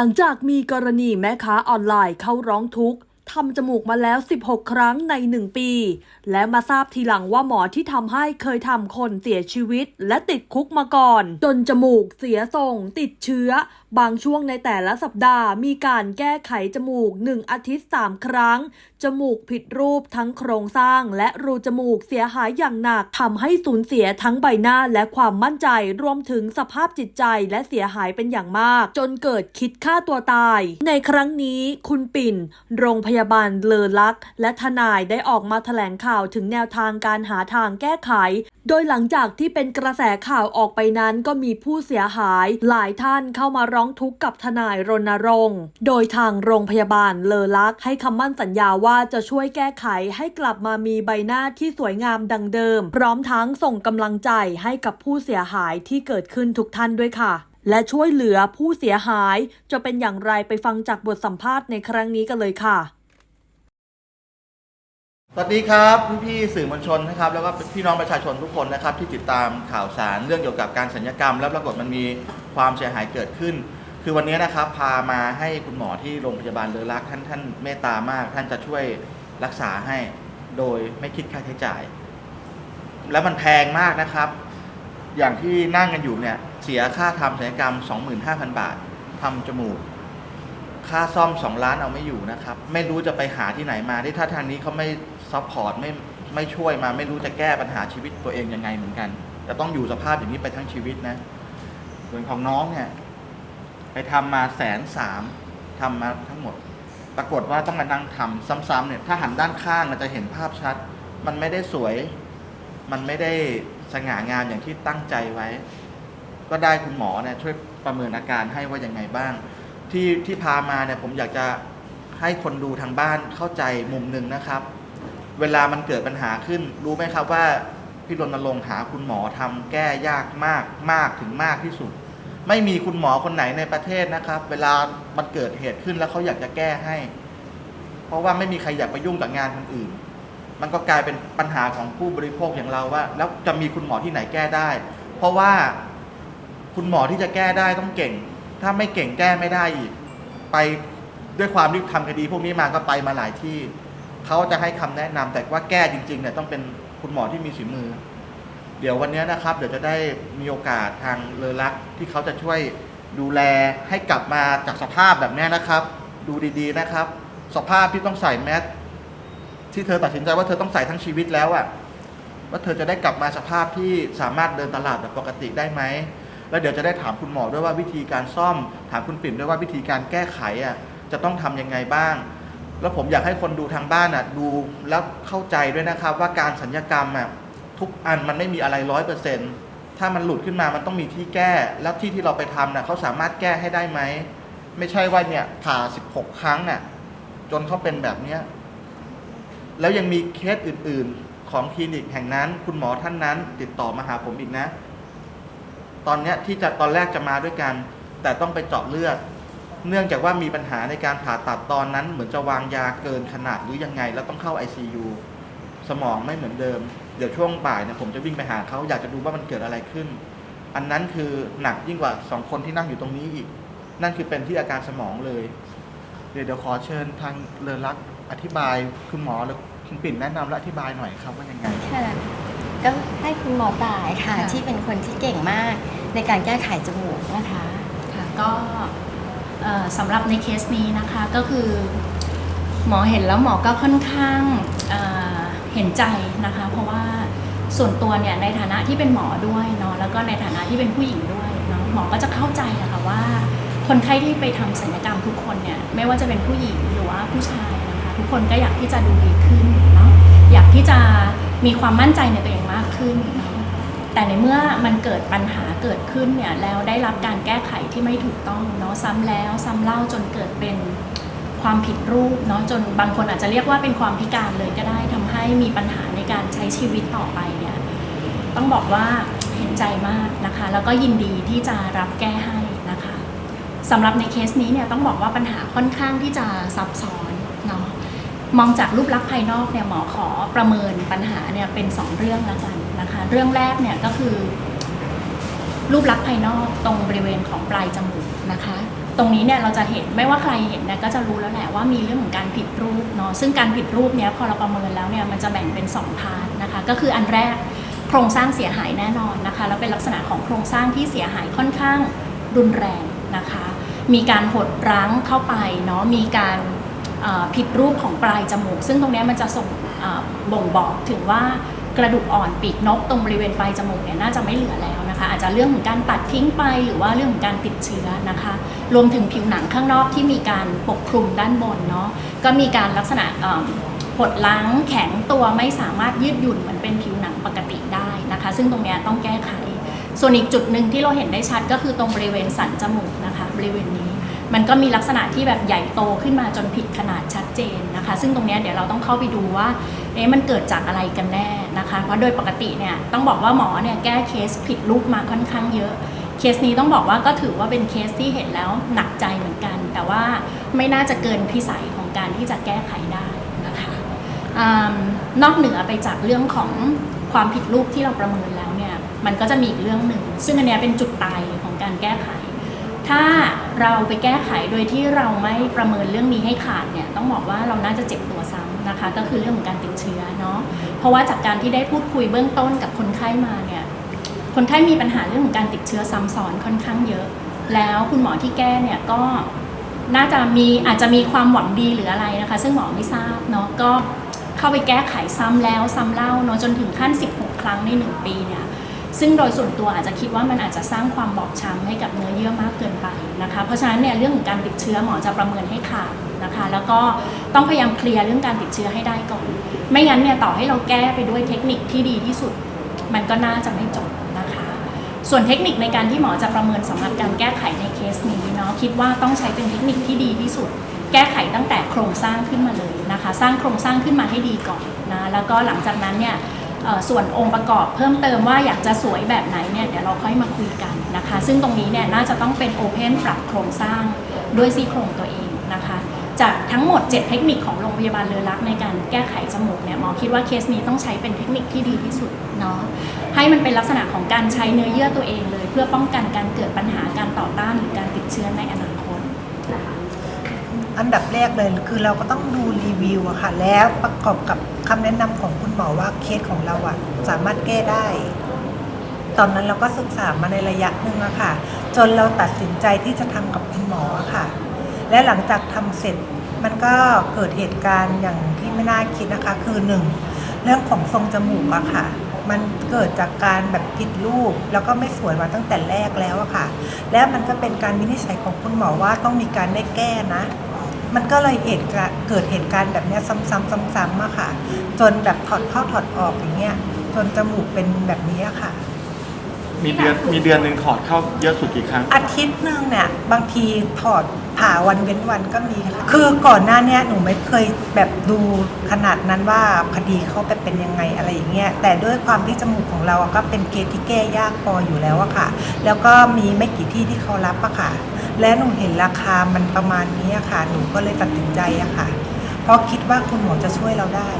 หลังจากมีกรณีแม่ค้าออนไลน์เข้าร้องทุกข์ทำจมูกมาแล้ว 16 ครั้งใน 1 ปี และมาทราบทีหลังว่าหมอที่ทำให้เคยทำคนเสียชีวิต และติดคุกมาก่อน จนจมูกเสียทรง ติดเชื้อ บางช่วงในแต่ละสัปดาห์มีการแก้ไขจมูก 1 อาทิตย์ 3 ครั้งจมูกผิดรูปทั้งโครงสร้างและรูจมูกเสียหายอย่างหนักทำให้สูญเสียทั้งใบหน้าและความมั่นใจรวมถึงสภาพจิตใจและเสียหายเป็นอย่างมาก จนเกิดคิดฆ่าตัวตาย ในครั้งนี้คุณปิ่น โรงพยาบาลเลอลัก และทนายได้ออกมาแถลงข่าวถึงแนวทางการหาทางแก้ไขโดยหลังจากที่เป็นกระแสข่าวออกไปนั้นก็มีผู้เสียหายหลายท่านเข้ามาร้องทุกข์กับทนายรณรงค์ โดยทางโรงพยาบาลเลอลักษ์ให้คำมั่นสัญญาว่าจะช่วยแก้ไขให้กลับมามีใบหน้าที่สวยงามดังเดิม พร้อมทั้งส่งกำลังใจให้กับผู้เสียหายที่เกิดขึ้นทุกท่านด้วยค่ะ และช่วยเหลือผู้เสียหายจะเป็นอย่างไรไปฟังจากบทสัมภาษณ์ในครั้งนี้กันเลยค่ะ สวัสดีครับพี่ๆสื่อมวลชนนะครับแล้วก็พี่น้องประชาชนทุกคนนะครับที่ติดตามข่าวสารเรื่องเกี่ยวกับการสัญญกรรม แล้วปรากฏมันมีความเสียหายเกิดขึ้น คือวันนี้นะครับพามาให้คุณหมอที่โรงพยาบาลเลอรักท่านท่านเมตตามาก ท่านจะช่วยรักษาให้โดยไม่คิดค่าใช้จ่าย แล้วมันแพงมากนะครับ อย่างที่นั่งกันอยู่เนี่ยเสียค่าทำศัลยกรรม 25,000 บาททำจมูก ค่าซ่อม 2 ล้านเอาไม่อยู่นะครับ ไม่รู้จะไปหาที่ไหนมาที่ถ้าทางนี้เขาไม่ ซัพพอร์ตไม่ไม่ช่วยมาไม่รู้จะแก้ปัญหาชีวิตตัวเองยังไงเหมือนกันจะต้องอยู่สภาพอย่างนี้ไปทั้งชีวิตนะส่วนของน้องเนี่ย ไปทำมาแสนสามทำมาทั้งหมด ปรากฏว่าต้องมานั่งทำซ้ำๆเนี่ย ถ้าหันด้านข้างเราจะเห็นภาพชัด มันไม่ได้สวย มันไม่ได้สง่างามอย่างที่ตั้งใจไว้ ก็ได้คุณหมอเนี่ยช่วยประเมินอาการให้ว่ายังไงบ้าง ที่ที่พามาเนี่ยผมอยากจะให้คนดูทางบ้านเข้าใจมุมหนึ่งนะครับ เวลามันเกิดปัญหาขึ้น รู้ไหมครับว่าพี่รณรงค์หาคุณหมอทำแก้ยากมากมากถึงมากที่สุด ไม่มีคุณหมอคนไหนในประเทศนะครับ เวลามันเกิดเหตุขึ้นแล้วเขาอยากจะแก้ให้ เพราะว่าไม่มีใครอยากไปยุ่งกับงานคนอื่น มันก็กลายเป็นปัญหาของผู้บริโภคอย่างเราว่า แล้วจะมีคุณหมอที่ไหนแก้ได้ เพราะว่าคุณหมอที่จะแก้ได้ต้องเก่ง ถ้าไม่เก่งแก้ไม่ได้อีก ไปด้วยความที่ทำคดีพวกนี้มาก็ไปมาหลายที่ เขาจะให้คำแนะนำแต่ว่าแก้จริงๆเนี่ยต้องเป็นคุณหมอที่มีฝีมือ เดี๋ยววันนี้นะครับ เดี๋ยวจะได้มีโอกาสทางเลอรักที่เขาจะช่วยดูแลให้กลับมาจากสภาพแบบนี้นะครับ ดูดีๆนะครับ สภาพที่ต้องใส่แมสที่เธอตัดสินใจว่าเธอต้องใส่ทั้งชีวิตแล้วอะว่าเธอจะได้กลับมาสภาพที่สามารถเดินตลาดแบบปกติได้ไหมแล้วเดี๋ยวจะได้ถามคุณหมอด้วยว่าวิธีการซ่อม ถามคุณปิ่นด้วยว่าวิธีการแก้ไขอะจะต้องทำยังไงบ้าง แล้วผมอยากให้คนดูทางบ้านอะดูแล้วเข้าใจด้วยนะครับ ว่าการสัญญกรรมอะทุกอันมันไม่มีอะไรร้อยเปอร์เซ็นถ้ามันหลุดขึ้นมามันต้องมีที่แก้ แล้วที่ที่เราไปทำน่ะเขาสามารถแก้ให้ได้ไหม ไม่ใช่ว่าเนี่ยผ่า16ครั้งน่ะจนเขาเป็นแบบเนี้ยแล้วยังมีเคสอื่น ๆ ของคลินิกแห่งนั้น คุณหมอท่านนั้น ติดต่อมาหาผมอีกนะ ตอนเนี้ยที่จะตอนแรกจะมาด้วยกัน แต่ต้องไปเจาะเลือด เนื่องจากว่ามีปัญหาในการผ่าตัดตอนนั้น เหมือนจะวางยาเกินขนาดหรือยังไง แล้วต้องเข้า ICU สมองไม่เหมือนเดิม เดี๋ยวช่วงบ่ายเนี่ยผมจะวิ่งไปหาเขาอยากจะดูว่ามันเกิดอะไรขึ้น อันนั้นคือหนักยิ่งกว่าสองคนที่นั่งอยู่ตรงนี้อีก นั่นคือเป็นที่อาการสมองเลย เดี๋ยวเดี๋ยวขอเชิญทางเลอรักษ์อธิบายคุณหมอหรือคุณปิ่นแนะนำและอธิบายหน่อยครับว่ายังไง ค่ะก็ให้คุณหมอต่ายค่ะ ค่ะ ที่เป็นคนที่เก่งมากในการแก้ไขจมูกนะคะ ค่ะก็เอ่อ สำหรับในเคสนี้นะคะก็คือ หมอเห็นแล้วหมอก็ค่อนข้างเห็นใจนะคะ เพราะว่าส่วนตัวเนี่ยในฐานะที่เป็นหมอด้วยเนาะแล้วก็ในฐานะที่เป็นผู้หญิงด้วยเนาะหมอก็จะเข้าใจอะคะว่า คนไข้ที่ไปทำศัลยกรรมทุกคนเนี่ยไม่ว่าจะเป็นผู้หญิงหรือว่าผู้ชายนะคะทุกคนก็อยากที่จะดูดีขึ้นเนาะอยากที่จะมีความมั่นใจในตัวเองมากขึ้นเนาะ แต่ในเมื่อมันเกิดปัญหาเกิดขึ้นเนี่ยแล้วได้รับการแก้ไขที่ไม่ถูกต้องเนาะซ้ำแล้วซ้ำเล่าจนเกิดเป็นความผิดรูปเนาะจนบางคนอาจจะเรียกว่าเป็นความพิการเลยก็ได้ทำให้มีปัญหาในการใช้ชีวิตต่อไปเนี่ยต้องบอกว่าเห็นใจมากนะคะ แล้วก็ยินดีที่จะรับแก้ให้นะคะสำหรับในเคสนี้เนี่ยต้องบอกว่าปัญหาค่อนข้างที่จะซับซ้อนเนาะมองจากรูปลักษณ์ภายนอกเนี่ยหมอขอประเมินปัญหาเนี่ยเป็น 2 เรื่องแล้วกัน นะคะ เรื่องแรกเนี่ยก็คือ รูปลักษณ์ภายนอกตรงบริเวณของปลายจมูกนะคะ ตรงนี้เนี่ยเราจะเห็นไม่ว่าใครเห็นเนี่ยก็จะรู้แล้วแหละว่ามีเรื่องของการผิดรูปเนาะซึ่งการผิดรูปเนี่ยพอเราประเมินแล้วเนี่ยมันจะแบ่งเป็น2พาร์ทนะคะ ก็คืออันแรกโครงสร้างเสียหายแน่นอนนะคะ แล้วเป็นลักษณะของโครงสร้างที่เสียหายค่อนข้างรุนแรงนะคะ มีการหดรั้งเข้าไปเนาะมีการผิดรูปของปลายจมูก ซึ่งตรงนี้มันจะส่งบ่งบอกถึงว่า กระดูกอ่อนปีกนกตรงบริเวณปลายจมูกเนี่ยน่าจะไม่เหลือแล้วนะคะ อาจจะเรื่องของการตัดทิ้งไปหรือว่าเรื่องของการติดเชื้อนะคะ รวมถึงผิวหนังข้างนอกที่มีการปกคลุมด้านบนเนาะก็มีการลักษณะเอ่อหดล้างแข็งตัวไม่สามารถยืดหยุ่นเหมือนเป็นผิวหนังปกติได้นะคะ ซึ่งตรงนี้ต้องแก้ไข ส่วนอีกจุดหนึ่งที่เราเห็นได้ชัดก็คือตรงบริเวณสันจมูกนะคะ บริเวณนี้ มันก็มีลักษณะที่แบบใหญ่โตขึ้นมาจนผิดขนาดชัดเจนนะคะ ซึ่งตรงนี้เดี๋ยวเราต้องเข้าไปดูว่าเอ๊ะมันเกิดจากอะไรกันแน่นะคะ เพราะโดยปกติเนี่ยต้องบอกว่าหมอเนี่ยแก้เคสผิดรูปมาค่อนข้างเยอะ เคสนี้ต้องบอกว่าก็ถือว่าเป็นเคสที่เห็นแล้วหนักใจเหมือนกัน แต่ว่าไม่น่าจะเกินพิสัยของการที่จะแก้ไขได้นะคะอนอกเหนือไปจากเรื่องของความผิดรูปที่เราประเมินแล้วเนี่ยมันก็จะมีอีกเรื่องหนึ่งซึ่งอันนี้เป็นจุดตายของการแก้ไข ถ้าเราไปแก้ไขโดยที่เราไม่ประเมินเรื่องนี้ให้ขาดเนี่ยต้องบอกว่าเราน่าจะเจ็บตัวซ้ำนะคะ ก็คือเรื่องของการติดเชื้อเนาะเพราะว่าจากการที่ได้พูดคุยเบื้องต้นกับคนไข้มาเนี่ยคนไข้มีปัญหาเรื่องของการติดเชื้อซ้ำซ้อนค่อนข้างเยอะ แล้วคุณหมอที่แก้เนี่ยก็น่าจะมีอาจจะมีความหวังดีหรืออะไรนะคะ ซึ่งหมอไม่ทราบเนาะก็เข้าไปแก้ไขซ้ำแล้วซ้ำเล่าเนาะจนถึงขั้น 16 ครั้งใน 1 ปีเนี่ย ซึ่งโดยส่วนตัวอาจจะคิดว่ามันอาจจะสร้างความบอบช้ำให้กับเนื้อเยื่อมากเกินไปนะคะเพราะฉะนั้นเนี่ยเรื่องของการติดเชื้อหมอจะประเมินให้ขาดนะคะแล้วก็ต้องพยายามเคลียร์เรื่องการติดเชื้อให้ได้ก่อน ไม่งั้นเนี่ยต่อให้เราแก้ไปด้วยเทคนิคที่ดีที่สุด มันก็น่าจะไม่จบนะคะ ส่วนเทคนิคในการที่หมอจะประเมินสำหรับการแก้ไขในเคสนี้เนาะคิดว่าต้องใช้เป็นเทคนิคที่ดีที่สุด แก้ไขตั้งแต่โครงสร้างขึ้นมาเลยนะคะ สร้างโครงสร้างขึ้นมาให้ดีก่อนนะแล้วก็หลังจากนั้นเนี่ย ส่วนองค์ประกอบเพิ่มเติมว่าอยากจะสวยแบบไหนเนี่ยเดี๋ยวเราค่อยมาคุยกันนะคะ ซึ่งตรงนี้เนี่ยน่าจะต้องเป็นโอเพนปรับโครงสร้างด้วยซี่โครงตัวเองนะคะ จากทั้งหมด 7 เทคนิคของโรงพยาบาลเลอรักในการแก้ไขจมูกเนี่ยหมอคิดว่าเคสนี้ต้องใช้เป็นเทคนิคที่ดีที่สุดเนาะให้มันเป็นลักษณะของการใช้เนื้อเยื่อตัวเองเลย เพื่อป้องกันการเกิดปัญหาการต่อต้านหรือการติดเชื้อในอนาคต อันดับแรกเลยคือเราก็ต้องดูรีวิวอะค่ะ แล้วประกอบกับคำแนะนำของคุณหมอว่าเคสของเราอะสามารถแก้ได้ ตอนนั้นเราก็ศึกษามาในระยะหนึ่งอะค่ะ จนเราตัดสินใจที่จะทำกับคุณหมออะค่ะ และหลังจากทำเสร็จมันก็เกิดเหตุการณ์อย่างที่ไม่น่าคิดนะคะ คือหนึ่งเรื่องของทรงจมูกอะค่ะ มันเกิดจากการแบบผิดรูป แล้วก็ไม่สวยมาตั้งแต่แรกแล้วอะค่ะ และมันก็เป็นการวินิจฉัยของคุณหมอว่าต้องมีการได้แก้นะ มันก็เลยเหตุการณ์เกิดเหตุการณ์แบบเนี้ยซ้ำๆซ้ำๆอะค่ะ จนแบบถอดเข้าถอดออกอย่างเงี้ย จนจมูกเป็นแบบนี้อะค่ะ มีเดือนมีเดือนหนึ่งถอดเข้าเยอะสุดกี่ครั้ง อาทิตย์หนึ่งเนี่ยบางทีถอดผ่าวันเว้นวันก็มีค่ะ คือก่อนหน้าเนี้ยหนูไม่เคยแบบดูขนาดนั้นว่าคดีเขาไปเป็นยังไงอะไรอย่างเงี้ย แต่ด้วยความที่จมูกของเราอะก็เป็นเกณฑ์ที่แก้ยากพออยู่แล้วอะค่ะ แล้วก็มีไม่กี่ที่ที่เขารับอะค่ะ และหนูเห็นราคามันประมาณนี้อะค่ะ หนูก็เลยตัดสินใจอะค่ะ เพราะคิดว่าคุณหมอจะช่วยเราได้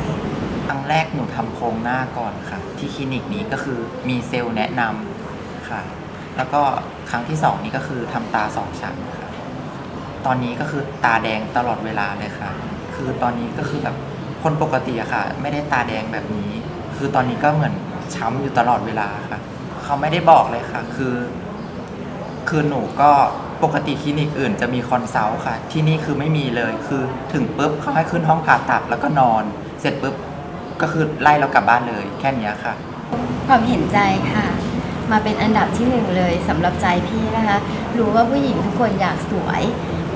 ครั้งแรกหนูทำโครงหน้าก่อนค่ะ ที่คลินิกนี้ก็คือมีเซลล์แนะนำค่ะ แล้วก็ครั้งที่สองนี้ก็คือทำตาสองชั้นค่ะ ตอนนี้ก็คือตาแดงตลอดเวลาเลยค่ะ คือตอนนี้ก็คือแบบคนปกติอะค่ะ ไม่ได้ตาแดงแบบนี้ คือตอนนี้ก็เหมือนช้ำอยู่ตลอดเวลาค่ะ เขาไม่ได้บอกเลยค่ะ คือ คือหนูก็ ปกติคลินิกอื่นจะมีคอนซัลท์ค่ะ ที่นี่คือไม่มีเลยคือถึงปุ๊บเขาให้ขึ้นห้องผ่าตัดแล้วก็นอน เสร็จปุ๊บก็คือไล่เรากลับบ้านเลย แค่นี้ค่ะ ความเห็นใจค่ะ มาเป็นอันดับที่หนึ่งเลยสำหรับใจพี่นะคะ รู้ว่าผู้หญิงทุกคนอยากสวย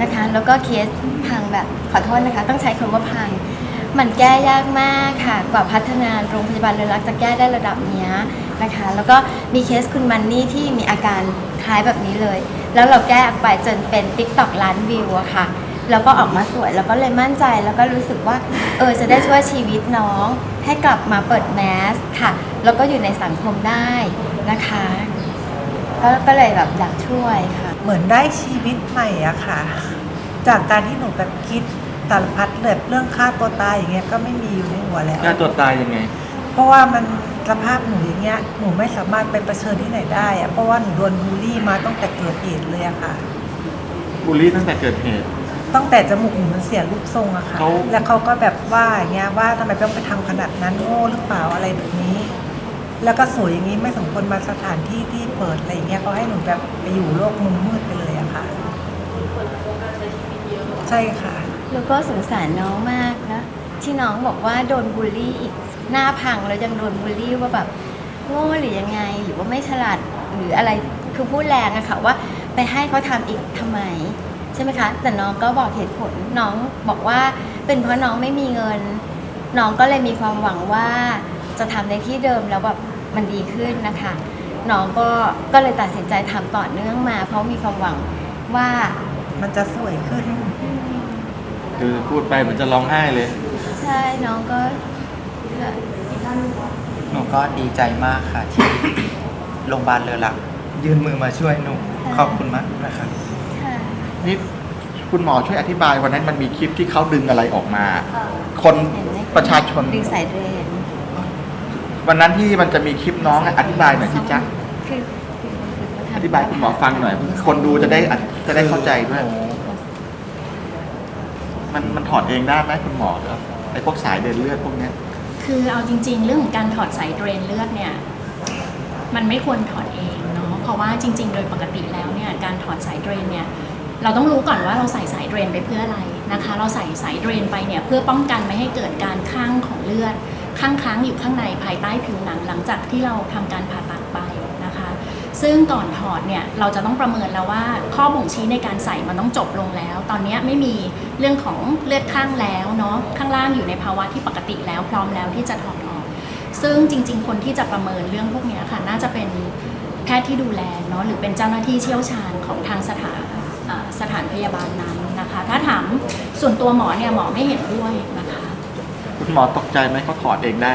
นะคะ แล้วก็เคสพังแบบขอโทษนะคะ ต้องใช้คำว่าพัง มันแก้ยากมากค่ะ กว่าพัฒนาโรงพยาบาลเรือนรักจะแก้ได้ระดับนี้ นะคะ แล้วก็มีเคสคุณมันนี่ที่มีอาการคล้ายแบบนี้เลย แล้วเราแก้ออกไปจนเป็น t ิ k t o k ล้านวิวอะค่ะ แล้วก็ออกมาสวย แล้วก็เลยมั่นใจ แล้วก็รู้สึกว่า เออ จะได้ช่วยชีวิตน้อง ให้กลับมาเปิดแมสค่ะ แล้วก็อยู่ในสังคมได้นะคะ ก็ก็เลยแบบอยากช่วยค่ะ เหมือนได้ชีวิตใหม่อะค่ะ จากการที่หนูแบบคิดสารพัดเลยเรื่องฆ่าตัวตายอย่างเงี้ยก็ไม่มีอยู่ในหัวแล้ว ฆ่าตัวตายยังไง เพราะว่ามันสภาพหนูอย่างเงี้ยหนูไม่สามารถไปเผชิญที่ไหนได้อะเพราะว่าหนูโดนบูลลี่มาตั้งแต่เกิดเหตุเลยอะค่ะ บูลลี่ตั้งแต่เกิดเหตุ ตั้งแต่จมูกหนูมันเสียรูปทรงอะค่ะ เขา แล้วเขาก็แบบว่าอย่างเงี้ยว่าทำไมต้องไปทำขนาดนั้นโง่หรือเปล่าอะไรแบบนี้ แล้วก็สวยอย่างนี้ไม่สมควรมาสถานที่ที่เปิดอะไรอย่างเงี้ยเขาให้หนูแบบไปอยู่โลกมุมมืดไปเลยอะค่ะใช่ค่ะ แล้วก็สงสารน้องมากนะที่น้องบอกว่าโดนบูลลี่อีก หน้าพังแล้วยังโดนบูลลี่ว่าแบบโง่หรือยังไงหรือว่าไม่ฉลาดหรืออะไรคือพูดแรงอะค่ะว่าไปให้เขาทำอีกทำไมใช่ไหมคะ แต่น้องก็บอกเหตุผลน้องบอกว่าเป็นเพราะน้องไม่มีเงิน น้องก็เลยมีความหวังว่าจะทำในที่เดิมแล้วแบบมันดีขึ้นนะคะ น้องก็ก็เลยตัดสินใจทำต่อเนื่องมา เพราะมีความหวังว่ามันจะสวยขึ้น คือพูดไปเหมือนจะร้องไห้เลย ใช่น้องก็ หนูก็ดีใจมากค่ะ ที่โรงพยาบาลเรือหลักยื่นมือมาช่วยหนูขอบคุณมากนะครับค่ะนี่คุณหมอช่วยอธิบายวันนั้นมันมีคลิปที่เขาดึงอะไรออกมา คนเห็นไหมประชาชน ดึงสายเดรนวันนั้นที่มันจะมีคลิปน้องอะอธิบายหน่อยที่จ๊ะคือคือคือเขทำอธิบายคุณหมอฟังหน่อย คนดูจะได้อธิจะได้เข้าใจด้วย มันมันถอดเองได้ไหมคุณหมอครับไอ้พวกสายเดินเลือดพวกเนี้ย คือเอาจริง ๆ เรื่องของการถอดสายเดรนเลือดเนี่ยมันไม่ควรถอดเองเนาะเพราะว่าจริง ๆ โดยปกติแล้วเนี่ยการถอดสายเดรนเนี่ยเราต้องรู้ก่อนว่าเราใส่สายเดรนไปเพื่ออะไรนะคะ เราใส่สายเดรนไปเนี่ยเพื่อป้องกันไม่ให้เกิดการข้างของเลือดข้างค้างอยู่ข้างในภายใต้ผิวหนังหลังจากที่เราทำการผ่าตัดไปนะคะ ซึ่งก่อนถอดเนี่ยเราจะต้องประเมินแล้วว่าข้อบ่งชี้ในการใส่มันต้องจบลงแล้ว ตอนนี้ไม่มีเรื่องของเลือดข้างแล้วเนาะข้างล่างอยู่ในภาวะที่ปกติแล้วพร้อมแล้วที่จะถอดออก ซึ่งจริง ๆ คนที่จะประเมินเรื่องพวกเนี้ยค่ะ น่าจะเป็นแพทย์ที่ดูแลเนาะหรือเป็นเจ้าหน้าที่เชี่ยวชาญของทางสถานอ่าสถานพยาบาลนั้นนะคะ ถ้าถามส่วนตัวหมอเนี่ยหมอไม่เห็นด้วยนะคะ คุณหมอตกใจไหมเขาถอดเองได้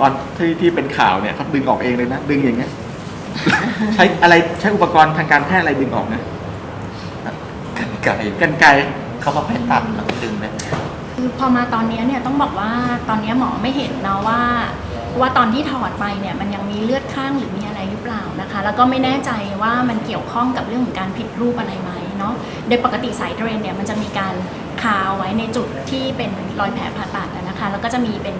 ตอนที่ที่เป็นข่าวเนี่ยเขาดึงออกเองเลยนะดึงอย่างเงี้ยใช้อะไรใช้อุปกรณ์ทางการแพทย์อะไรดึงออกนะกันไกลกันไกร เขาบอกให้ตัดแล้วก็ดึงได้คือพอมาตอนนี้เนี่ยต้องบอกว่าตอนนี้หมอไม่เห็นเนาะว่า ว่าตอนที่ถอดไปเนี่ยมันยังมีเลือดข้างหรือมีอะไรหรือเปล่านะคะ แล้วก็ไม่แน่ใจว่ามันเกี่ยวข้องกับเรื่องของการผิดรูปอะไรไหมเนาะโดยปกติสายเดรนเนี่ยมันจะมีการคาไว้ในจุดที่เป็นรอยแผลผ่าตัดนะคะ แล้วก็จะมีเป็น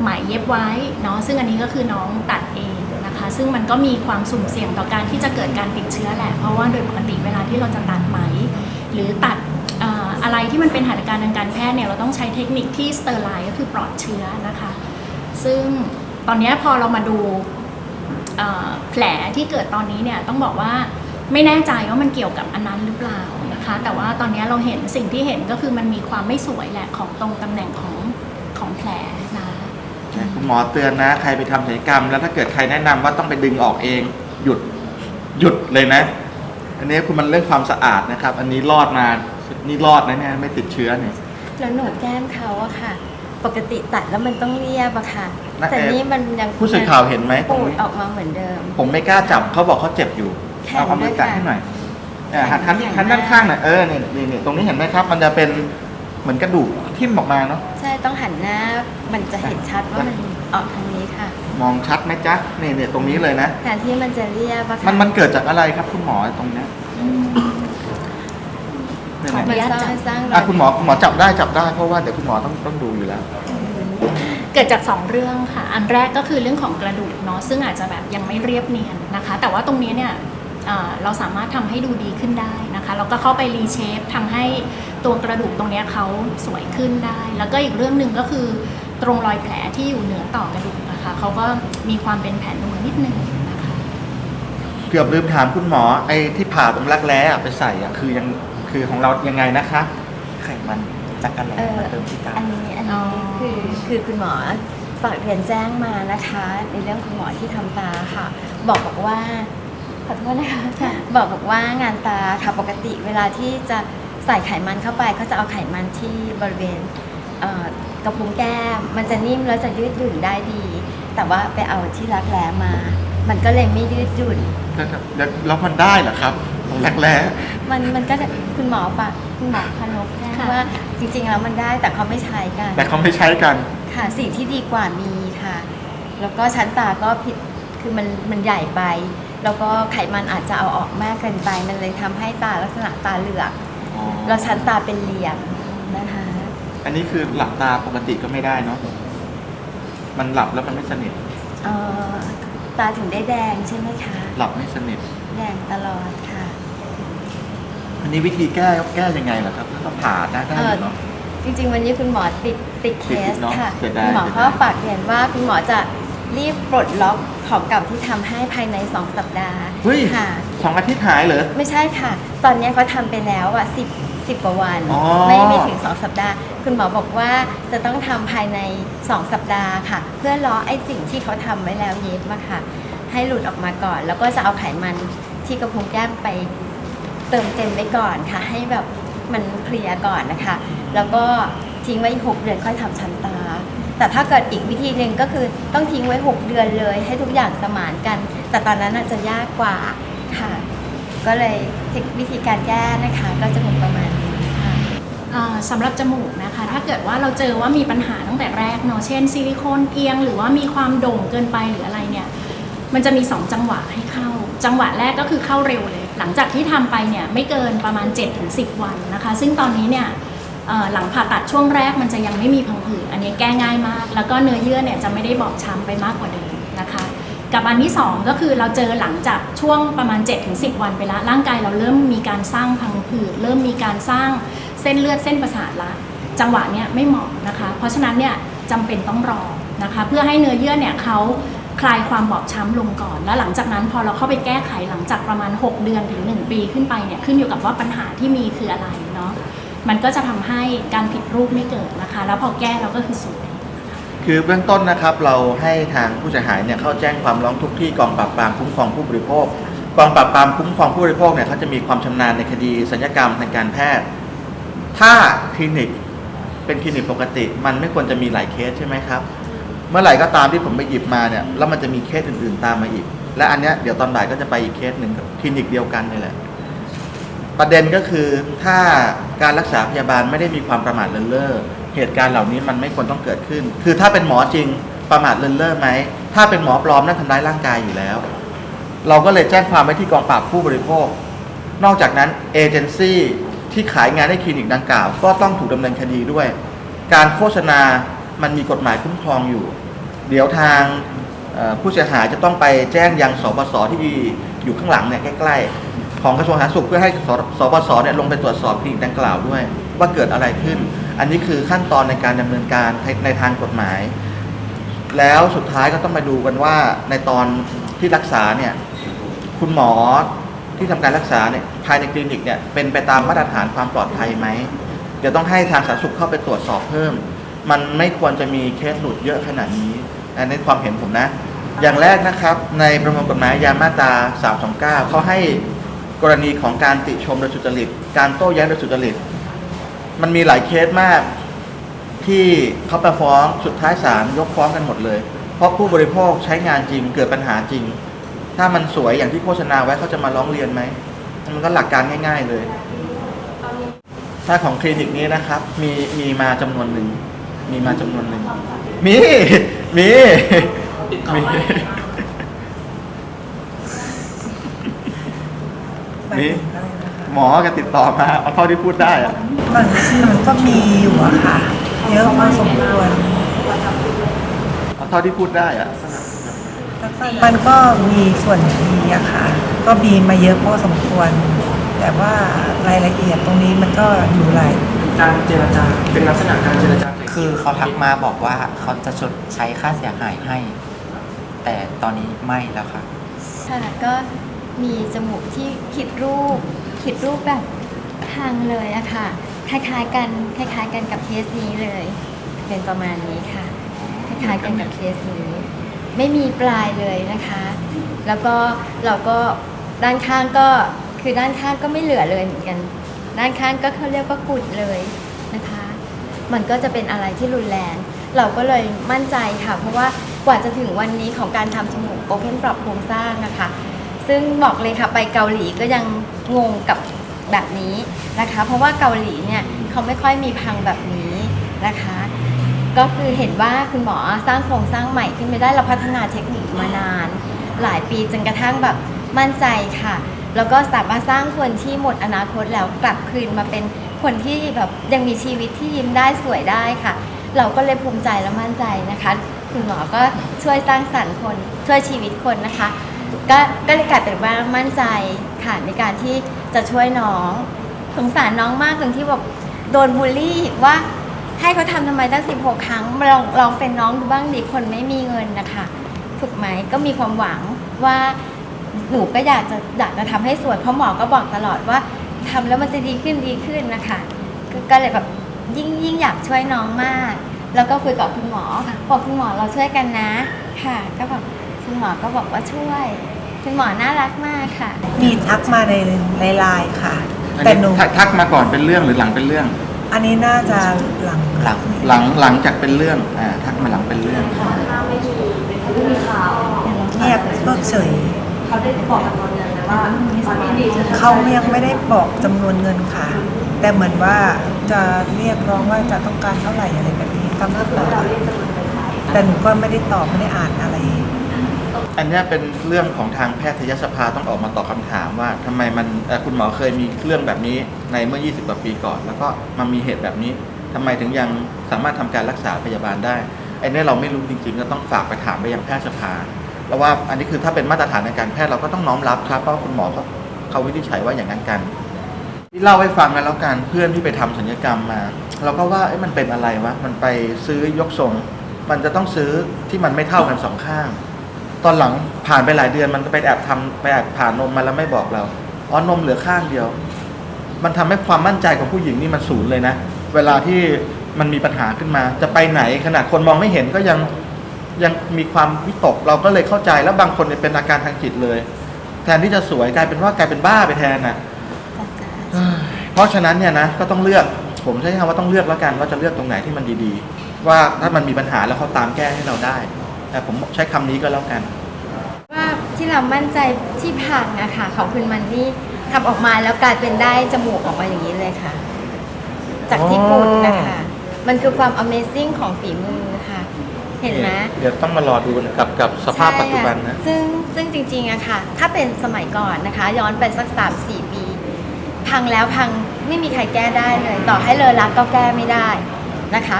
ไหมเย็บไว้เนาะซึ่งอันนี้ก็คือน้องตัดเองนะคะ ซึ่งมันก็มีความสุ่มเสี่ยงต่อการที่จะเกิดการติดเชื้อแหละ เพราะว่าโดยปกติเวลาที่เราจะตัดไหม หรือตัด อะไรที่มันเป็นหัตถการทางการแพทย์เนี่ยเราต้องใช้เทคนิคที่สเตอร์ไลน์ก็คือปลอดเชื้อนะคะ ซึ่งตอนนี้พอเรามาดูแผลที่เกิดตอนนี้เนี่ยต้องบอกว่าไม่แน่ใจว่ามันเกี่ยวกับอันนั้นหรือเปล่านะคะ แต่ว่าตอนนี้เราเห็นสิ่งที่เห็นก็คือมันมีความไม่สวยแหละของตรงตำแหน่งของของแผลนะคุณหมอเตือนนะใครไปทำศัลยกรรม แล้วถ้าเกิดใครแนะนำว่าต้องไปดึงออกเอง หยุดหยุดเลยนะ อันนี้คือมันเรื่องความสะอาดนะครับ อันนี้รอดมา นี่รอดนะเนี่ยไม่ติดเชื้อเนี่ย แล้วหนูแก้มเขาอะค่ะ ปกติตัดแล้วมันต้องเรียบอะค่ะนะแต่เอ่อนี่มันยังผู้สื่อข่าวเห็นไหมตรปูงดนี้ออกมาเหมือนเดิม ผมไม่กล้าจับเขาบอกเขาเจ็บอยู่แขนเอาเอามือด้วยแตะค่ะให้หน่อยเอ่อหันหันแขนหันด้านหน้าข้างหน่อยเออเนี่ยนี่นี่ตรงนี้เห็นไหมครับ มันจะเป็นเหมือนกระดูกทิ่มออกมาเนาะ ใช่ต้องหันหน้า มันจะเห็นชัดว่ามันออกทางนี้ค่ะมองชัดไหมจ๊ะเนี่ยเนี่ยตรงนี้เลยนะ แทนที่มันจะเรียบอะค่ะมันมันเกิดจากอะไรครับคุณหมอตรงเนี้ย เนี่ยขออนุเนี่ยญาตมันสร้างสร้างรอะอยคุณหมอคุณหมอจับได้จับได้เพราะว่าเดี๋ยวคุณหมอต้องต้องดูอยู่แล้ว เกิดจาก2เรื่องค่ะ อันแรกก็คือเรื่องของกระดูกเนาะซึ่งอาจจะแบบยังไม่เรียบเนียนนะคะ แต่ว่าตรงนี้เนี่ยเอ่อเราสามารถทำให้ดูดีขึ้นได้นะคะแล้วก็เข้าไปรีเชฟทำให้ตัวกระดูกตรงเนี้ยเขาสวยขึ้นได้ แล้วก็อีกเรื่องหนึ่งก็คือ ตรงรอยแผลที่อยู่เหนือต่อกระดูกนะคะเขาก็มีความเป็นแผลนูนนิดนึงนะคะ เกือบลืมถามคุณหมอไอ้ที่ผ่าตรงรักแร้อะไปใส่อะคือยัง คือของเรายังไงนะคะ ไขมันจักรแลเออมาเติมที่ตาอันนี้อันอ๋อ นี้คือคือคุณหมอฝากเรียนแจ้งมานะคะ ในเรื่องคุณหมอที่ทำตาค่ะ บอกบอกว่าขอโทษนะคะบอกบอกว่างานตาค่ะปกติเวลาที่จะใส่ไขมันเข้าไปเขาจะเอาไขมันที่บริเวณเอ่อกระพุ้งแก้ม มันจะนิ่มแล้วจะยืดหยุ่นได้ดี แต่ว่าไปเอาที่รักแร้มา มันก็เลยไม่ยืดหยุ่น แล้วแล้วแล้วมันได้เหรอครับต รงรักแร้มันมันก็จะคุณหมอฝากคุณหมอพานพแจ้งค่ะ ว่าจริงๆแล้วมันได้แต่เขาไม่ใช้กัน แต่เขาไม่ใช้กัน ค่ะสิ่งที่ดีกว่ามีค่ะ แล้วก็ชั้นตาก็ผิดคือมันมันใหญ่ไป แล้วก็ไขมันอาจจะเอาออกมากเกินไป มันเลยทำให้ตาลักษณะตาเหลือกแล้วชั้นตาเป็นเหลี่ยมนะคะ อันนี้คือหลับตาปกติก็ไม่ได้เนาะ มันหลับแล้วมันไม่สนิท เอ่อตาถึงได้แดงใช่ไหมคะ หลับไม่สนิท แดงตลอดค่ะ อันนี้วิธีแก้แก้ยังไงล่ะครับก็ผ่าได้ได้อยู่เนาะ จริง ๆ วันนี้คุณหมอติดติดเคสติดเนอะค่ะเสียดายคุณหมอเสียดายเขาฝากเรียนว่าคุณหมอจะรีบปลดล็อกของเก่าที่ทำให้ภายใน 2 สัปดาห์เฮ้ยค่ะ สองอาทิตย์หายเหรอ ไม่ใช่ค่ะ ตอนนี้เขาทำไปแล้วอะสิบสิบกว่าวัน อ๋อ ไม่ไม่ถึง 2 สัปดาห์ คุณหมอบอกว่าจะต้องทำภายใน 2 สัปดาห์ค่ะ เพื่อล้อไอ้สิ่งที่เขาทำไว้แล้วเย็บมาค่ะ ให้หลุดออกมาก่อน แล้วก็จะเอาไขมันที่กระพุ้งแก้มไป เติมเต็มไว้ก่อนค่ะ ให้แบบมันเคลียร์ก่อนนะคะ แล้วก็ทิ้งไว้ 6 เดือนค่อยทำชั้นตา แต่ถ้าเกิดอีกวิธีหนึ่งก็คือต้องทิ้งไว้ 6 เดือนเลย ให้ทุกอย่างสมานกัน แต่ตอนนั้นน่าจะยากกว่าค่ะ ก็เลยเทควิธีการแก้นะคะ ก็จะมีประมาณนี้ค่ะสำหรับจมูกนะคะ ถ้าเกิดว่าเราเจอว่ามีปัญหาตั้งแต่แรกเนาะเช่นซิลิโคนเอียง หรือว่ามีความโด่งเกินไปหรืออะไรเนี่ยมันจะมี 2 จังหวะให้เข้า จังหวะแรกก็คือเข้าเร็วเลย หลังจากที่ทำไปเนี่ยไม่เกินประมาณ 7-10 วันนะคะ ซึ่งตอนนี้เนี่ยหลังผ่าตัดช่วงแรกมันจะยังไม่มีพังผืดอันนี้แก้ง่ายมาก แล้วก็เนื้อเยื่อเนี่ยจะไม่ได้บอบช้ำไปมากกว่าเดิมนะคะ กับอันที่ 2 ก็คือเราเจอหลังจากช่วงประมาณ 7-10 วันไปแล้วร่างกายเราเริ่มมีการสร้างพังผืดเริ่มมีการสร้างเส้นเลือดเส้นประสาทละจังหวะเนี้ยไม่เหมาะนะคะ เพราะฉะนั้นเนี่ยจำเป็นต้องรอนะคะ เพื่อให้เนื้อเยื่อเนี่ยเขา คลายความบอบช้ำลงก่อน แล้วหลังจากนั้นพอเราเข้าไปแก้ไขหลังจากประมาณ 6 เดือนถึง 1 ปีขึ้นไปเนี่ยขึ้นอยู่กับว่าปัญหาที่มีคืออะไรเนาะมันก็จะทำให้การผิดรูปไม่เกิดนะคะ แล้วพอแก้เราก็คือสวยคือเบื้องต้นนะครับเราให้ทางผู้เสียหายเนี่ยเข้าแจ้งความร้องทุกข์ที่กองปราบปรามคุ้มครองผู้บริโภคกองปราบปรามคุ้มครองผู้บริโภคเนี่ยเขาจะมีความชำนาญในคดีสัญญกรรมทางการแพทย์ ถ้าคลินิกเป็นคลินิกปกติ มันไม่ควรจะมีหลายเคสใช่ไหมครับ เมื่อไหร่ก็ตามที่ผมไปหยิบมาเนี่ยแล้วมันจะมีเคสอื่นๆตามมาอีก และอันเนี้ยเดี๋ยวตอนบ่ายก็จะไปอีกเคสหนึ่งกับคลินิกเดียวกันนี่แหละ ประเด็นก็คือถ้าการรักษาพยาบาลไม่ได้มีความประมาทเลินเล่อเหตุการณ์เหล่านี้มันไม่ควรต้องเกิดขึ้น คือถ้าเป็นหมอจริงประมาทเลินเล่อไหมถ้าเป็นหมอปลอมนั่นทำร้ายร่างกายอยู่แล้ว เราก็เลยแจ้งความไว้ที่กองปราบผู้บริโภค นอกจากนั้นเอเจนซี่ที่ขายงานให้คลินิกดังกล่าว ก็ต้องถูกดำเนินคดีด้วย การโฆษณา มันมีกฎหมายคุ้มครองอยู่ เดี๋ยวทางผู้เสียหายจะต้องไปแจ้งยังสปสที่อยู่ข้างหลังเนี่ยใกล้ๆ ของกระทรวงสาธารณสุขเพื่อให้สสปสเนี่ยลงไปตรวจสอบคลินิกดังกล่าวด้วย ว่าเกิดอะไรขึ้น อันนี้คือขั้นตอนในการดำเนินการในทางกฎหมาย แล้วสุดท้ายก็ต้องมาดูกันว่าในตอนที่รักษาเนี่ยคุณหมอที่ทำการรักษาเนี่ยภายในคลินิกเนี่ยเป็นไปตามมาตรฐานความปลอดภัยไหมเดี๋ยวต้องให้ทางสาธารณสุขเข้าไปตรวจสอบเพิ่ม มันไม่ควรจะมีเคสหลุดเยอะขนาดนี้อันในความเห็นผมนะ อย่างแรกนะครับในประมวลกฎหมายอาญามาตรา329เขาให้กรณีของการติชมโดยสุจริต การโต้แย้งโดยสุจริต มันมีหลายเคสมากที่เขาไปฟ้องสุดท้ายศาลยกฟ้องกันหมดเลย เพราะผู้บริโภคใช้งานจริงเกิดปัญหาจริง ถ้ามันสวยอย่างที่โฆษณาไว้เขาจะมาร้องเรียนไหมมันก็หลักการง่าย ๆเลย ถ้าของคลินิกนี้นะครับ มีมีมาจำนวนหนึ่ง มีมาจำนวนหนึ่งมี มี มี นี่หมอก็ติดต่อมาเอาเท่าที่พูดได้อะมันมันก็มีอยู่อะค่ะ เยอะพอสมควรเอาเท่าที่พูดได้อะมันก็มีส่วนดีอะค่ะ ก็มีมาเยอะพอสมควร แต่ว่ารายละเอียดตรงนี้มันก็อยู่หลายการเจรจาเป็นลักษณะการเจรจา คือเขาทักมาบอกว่าเขาจะชดใช้ค่าเสียหายให้ แต่ตอนนี้ไม่แล้วค่ะ ค่ะก็มีจมูกที่ผิดรูปผิดรูปแบบพังเลยอะค่ะ คล้ายๆกันคล้ายๆกันกับเคสนี้เลย เป็นประมาณนี้ค่ะ คล้ายๆกันกับเคสนี้ ไม่มีปลายเลยนะคะ แล้วก็เราก็ด้านข้างก็คือด้านข้างก็ไม่เหลือเลยเหมือนกัน ด้านข้างก็เขาเรียกว่ากุดเลยนะคะ มันก็จะเป็นอะไรที่รุนแรง เราก็เลยมั่นใจค่ะ เพราะว่ากว่าจะถึงวันนี้ของการทำจมูกโอเพนปรับโครงสร้างนะคะ ซึ่งบอกเลยค่ะไปเกาหลีก็ยังงงกับแบบนี้นะคะ เพราะว่าเกาหลีเนี่ยเขาไม่ค่อยมีพังแบบนี้นะคะ ก็คือเห็นว่าคุณหมอสร้างโครงสร้างใหม่ขึ้นไม่ได้เราพัฒนาเทคนิคมานาน หลายปีจนกระทั่งแบบมั่นใจค่ะ แล้วก็สามารถสร้างคนที่หมดอนาคตแล้วกลับคืนมาเป็น คนที่แบบยังมีชีวิตที่ยิ้มได้สวยได้ค่ะ เราก็เลยภูมิใจและมั่นใจนะคะ คุณหมอก็ช่วยสร้างสรรค์คน ช่วยชีวิตคนนะคะ ก็ก็เลยกลายเป็นว่ามั่นใจค่ะในการที่จะช่วยน้องสงสารน้องมากตรงที่แบบโดนบูลลี่ว่าให้เขาทำทำไมตั้ง 16 ครั้งลองลองเป็นน้องดูบ้างดีคนไม่มีเงินนะคะถูกไหมก็มีความหวังว่าหนูก็อยากจะอยากจะทำให้สวยเพราะหมอก็บอกตลอดว่า ทำแล้วมันจะดีขึ้นดีขึ้นนะคะก็ก็เลยแบบยิ่งยิ่งอยากช่วยน้องมาก แล้วก็คุยกับคุณหมอบอกคุณหมอเราช่วยกันนะ ค่ะ ก็บอกคุณหมอก็บอกว่าช่วย คุณหมอน่ารักมากค่ะ มีทักมาในในไลน์ค่ะ อันแต่นี้หนูทักทักมาก่อนเป็นเรื่องหรือหลังเป็นเรื่อง อันนี้น่าจะหลังหลังหลังหลังจากเป็นเรื่องอ่าทักมาหลังเป็นเรื่อง เงียบเพิกเฉย เขาได้บอกกับเราอย่างไรว่าที่ดีจะเขายังไม่ได้บอกจำนวนเงินค่ะ แต่เหมือนว่าจะเรียกร้องว่าจะต้องการเท่าไหร่อะไรแบบนี้ก็มากกว่าแต่หนูก็ไม่ได้ตอบไม่ได้อ่านอะไร อันเนี้ยเป็นเรื่องของทางแพทยสภาต้องออกมาตอบคำถามว่าทำไมมันเอ่อคุณหมอเคยมีเรื่องแบบนี้ในเมื่อ 20 กว่าปีก่อน แล้วก็มามีเหตุแบบนี้ทำไมถึงยังสามารถทำการรักษาพยาบาลได้ไอ้เนี่ยเราไม่รู้จริงๆก็ต้องฝากไปถามไปยังแพทยสภา เราว่าอันนี้คือถ้าเป็นมาตรฐานในการแพทย์เราก็ต้องน้อมรับครับเพราะคุณหมอเขาเขาวินิจฉัยว่าอย่างนั้นกัน ที่เล่าให้ฟังกันแล้วกันเพื่อนที่ไปทำศัลยกรรมมา เราก็ว่าเอ๊ะมันเป็นอะไรวะมันไปซื้อยกทรง มันจะต้องซื้อที่มันไม่เท่ากันสองข้าง ตอนหลังผ่านไปหลายเดือนมันก็ไปแอบทำไปแอบผ่านนมมาแล้วไม่บอกเราอ๋อนมเหลือข้างเดียว มันทำให้ความมั่นใจของผู้หญิงนี่มันศูนย์เลยนะ เวลาที่มันมีปัญหาขึ้นมา จะไปไหนขนาดคนมองไม่เห็นก็ยัง ยังมีความวิตกเราก็เลยเข้าใจแล้วบางคนเนี่ยเป็นอาการทางจิตเลย แทนที่จะสวยกลายเป็นว่ากลายเป็นบ้าไปแทนน่ะเพราะฉะนั้นเนี่ยนะก็ต้องเลือกผมใช้คำว่าต้องเลือกแล้วกันว่าจะเลือกตรงไหนที่มันดีๆ ว่าถ้ามันมีปัญหาแล้วเขาตามแก้ให้เราได้แต่ผมใช้คำนี้ก็แล้วกัน ว่าที่เรามั่นใจที่ผ่านนะคะของคุณมันนี่ทำออกมาแล้วกลายเป็นได้จมูกออกมาอย่างนี้เลยค่ะ จากที่กุดนะคะ มันคือความ Amazing ของฝีมือค่ะ เห็นไหมเดี๋ยวต้องมารอดูกับกับสภาพปัจจุบันนะใช่ค่ซึ่งซึ่งจริงๆอะค่ะ ถ้าเป็นสมัยก่อนนะคะ ย้อนไปสักสามสี่ปี พังแล้วพังไม่มีใครแก้ได้เลย ต่อให้เลอรักก็แก้ไม่ได้นะคะ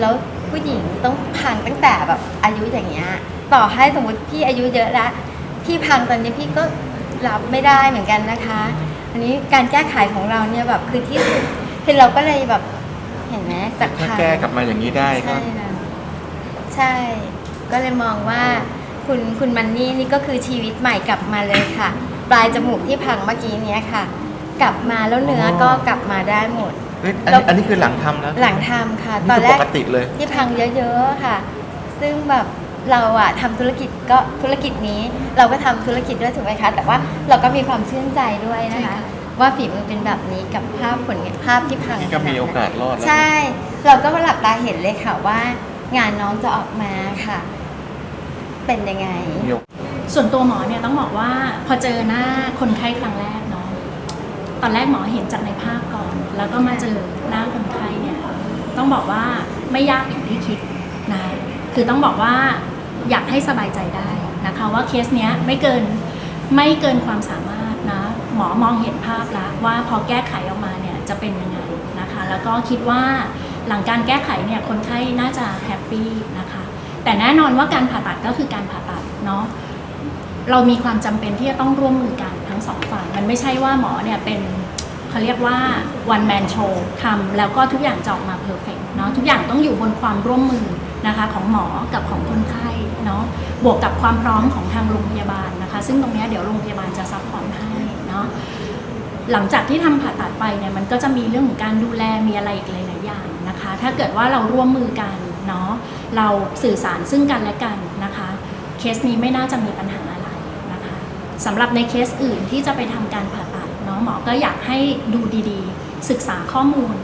แล้วผู้หญิงต้องพังตั้งแต่แบบอายุอย่างเงี้ย ต่อให้สมมติพี่อายุเยอะแล้วพี่พังตอนนี้พี่ก็รับไม่ได้เหมือนกันนะคะ อันนี้การแก้ไขของเราเนี่ยแบบคือที่สุดคือเราก็เลยแบบเห็นไหมจากถ้าพังแก้กลับมาอย่างนี้ได้ก็ ใช่นะ ใช่ ก็เลยมองว่าคุณคุณมันนี่นี่ก็คือชีวิตใหม่กลับมาเลยค่ะ ปลายจมูกที่พังเมื่อกี้เนี้ยค่ะ กลับมาแล้วเนื้อออ ก็กลับมาได้หมด เฮ้ยอันนี้อันนี้คือหลังทำแล้วหลังทำค่ะนี่ตอนคือแรปกกติเลย ที่พังเยอะๆค่ะ ซึ่งแบบเราอะทำธุรกิจก็ธุรกิจนี้ เราก็ทำธุรกิจด้วยถูกไหมคะ แต่ว่าเราก็มีความชื่นใจด้วยนะคะ ว่าฝีมือเป็นแบบนี้กับภาพผลงานภาพที่พังนี่ก็มีโอกาสรอดแล้ว ใช่ เราก็หลับตาเห็นเลยค่ะว่า งานน้องจะออกมาค่ะ เป็นยังไง มีโอกาสส่วนตัวหมอเนี่ยต้องบอกว่าพอเจอหน้าคนไข้ครั้งแรกเนาะตอนแรกหมอเห็นจากในภาพก่อน แล้วก็มาเจอหน้าคนไข้เนี่ยต้องบอกว่าไม่ยากอย่างที่คิดนะคือต้องบอกว่าอยากให้สบายใจได้นะคะ ว่าเคสเนี้ยไม่เกินไม่เกินความสามารถนะหมอมองเห็นภาพแล้วว่าพอแก้ไขออกมาเนี่ยจะเป็นยังไงนะคะ แล้วก็คิดว่า หลังการแก้ไขเนี่ยคนไข้น่าจะแฮปปี้นะคะ แต่แน่นอนว่าการผ่าตัดก็คือการผ่าตัดเนาะเรามีความจำเป็นที่จะต้องร่วมมือกันทั้งสองฝ่ายมันไม่ใช่ว่าหมอเนี่ยเป็นเขาเรียกว่า one man show ทำแล้วก็ทุกอย่างจะออกมาเพอร์เฟกเนาะทุกอย่างต้องอยู่บนความร่วมมือนะคะของหมอกับของคนไข้เนาะบวกกับความพร้อมของทางโรงพยาบาลนะคะ ซึ่งตรงนี้เดี๋ยวโรงพยาบาลจะซัพพอร์ตให้เนาะหลังจากที่ทำผ่าตัดไปเนี่ยมันก็จะมีเรื่องของการดูแลมีอะไรอีกหลายๆอย่าง นะคะ ถ้าเกิดว่าเราร่วมมือกันเนาะเราสื่อสารซึ่งกันและกันนะคะ เคสนี้ไม่น่าจะมีปัญหาอะไรนะคะสำหรับในเคสอื่นที่จะไปทำการผ่าตัดเนาะหมอก็อยากให้ดูดีๆ ศึกษาข้อมูล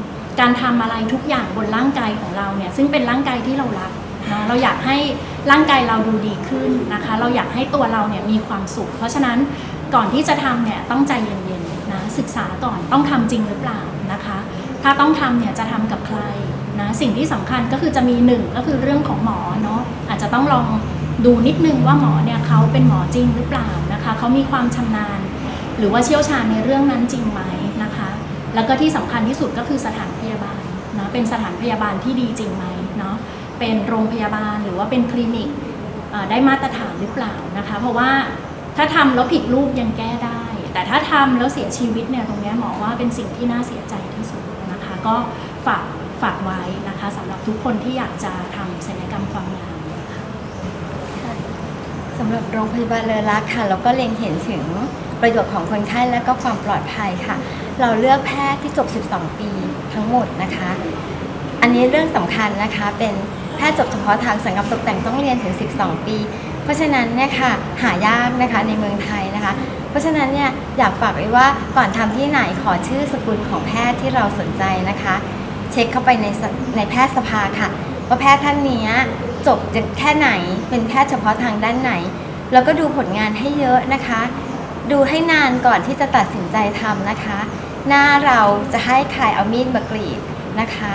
การทำอะไรทุกอย่างบนร่างกายของเราเนี่ยซึ่งเป็นร่างกายที่เรารักเนาะเราอยากให้ร่างกายเราดูดีขึ้นนะคะ เราอยากให้ตัวเราเนี่ยมีความสุข เพราะฉะนั้นก่อนที่จะทำเนี่ยต้องใจเย็นๆนะศึกษาก่อนต้องทำจริงหรือเปล่านะคะ ถ้าต้องทำเนี่ยจะทำกับใครนะสิ่งที่สำคัญก็คือจะมีหนึ่งก็คือเรื่องของหมอเนาะอาจจะต้องลองดูนิดนึงว่าหมอเนี่ยเขาเป็นหมอจริงหรือเปล่านะคะเขามีความชำนาญ หรือว่าเชี่ยวชาญในเรื่องนั้นจริงไหมนะคะ แล้วก็ที่สำคัญที่สุดก็คือสถานพยาบาลนะเป็นสถานพยาบาลที่ดีจริงไหมเนาะเป็นโรงพยาบาลหรือว่าเป็นคลินิกได้มาตรฐานหรือเปล่านะคะ เพราะว่าถ้าทำแล้วผิดรูปยังแก้ได้ แต่ถ้าทำแล้วเสียชีวิตเนี่ยตรงเนี้ยหมอว่าเป็นสิ่งที่น่าเสีย ก็ฝากฝากไว้นะคะสำหรับทุกคนที่อยากจะทำศัลยกรรมความงามนะคะสำหรับโรงพยาบาลเลอรักค่ะเราก็เล็งเห็นถึงประโยชน์ของคนไข้และก็ความปลอดภัยค่ะ เราเลือกแพทย์ที่จบ 12 ปีทั้งหมดนะคะ อันนี้เรื่องสำคัญนะคะเป็นแพทย์จบเฉพาะทางสังกับตกแต่งต้องเรียนถึง 12 ปี เพราะฉะนั้นเนี่ยค่ะหายากนะคะในเมืองไทยนะคะ เพราะฉะนั้นเนี่ยอยากฝากไว้ว่าก่อนทำที่ไหนขอชื่อสกุลของแพทย์ที่เราสนใจนะคะ เช็คเข้าไปในในแพทยสภาค่ะว่าแพทย์ท่านนี้จบจากแค่ไหนเป็นแพทย์เฉพาะทางด้านไหน แล้วก็ดูผลงานให้เยอะนะคะ ดูให้นานก่อนที่จะตัดสินใจทำนะคะ หน้าเราจะให้ใครเอามีดมากรีดนะคะ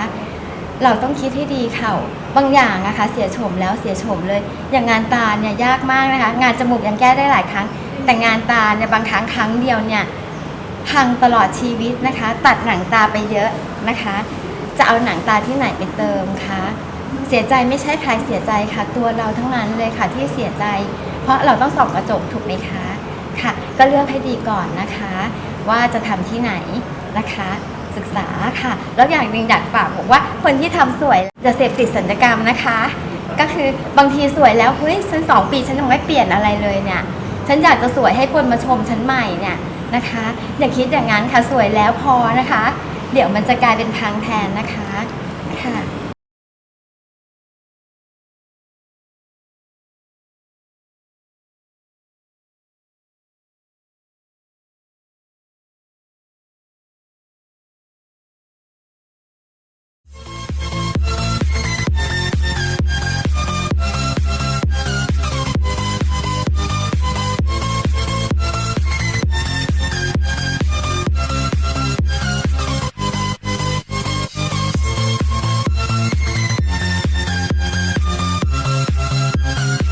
เราต้องคิดให้ดีค่ะบางอย่างนะคะ เสียโฉมแล้วเสียโฉมเลย อย่างงานตาเนี่ยยากมากนะคะ งานจมูกยังแก้ได้หลายครั้ง แต่งานตาเนี่ยบางครั้งครั้งเดียวเนี่ยพังตลอดชีวิตนะคะ ตัดหนังตาไปเยอะนะคะ จะเอาหนังตาที่ไหนไปเติมคะเสียใจไม่ใช่ใครเสียใจค่ะ ตัวเราทั้งนั้นเลยค่ะที่เสียใจ เพราะเราต้องส่องกระจกถูกไหมคะค่ะ ก็เลือกให้ดีก่อนนะคะ ว่าจะทำที่ไหนนะคะศึกษาค่ะ แล้วอย่างหนึ่งอยากฝากบอกว่าคนที่ทำสวยจะเสพติดสัญญกรรมนะคะ ก็คือบางทีสวยแล้วเฮ้ยฉันสองปีฉันยังไม่เปลี่ยนอะไรเลยเนี่ย ฉันอยากจะสวยให้คนมาชมฉันใหม่เนี่ยนะคะ อย่าคิดอย่างนั้นค่ะสวยแล้วพอนะคะ เดี๋ยวมันจะกลายเป็นพังแทนนะคะค่ะ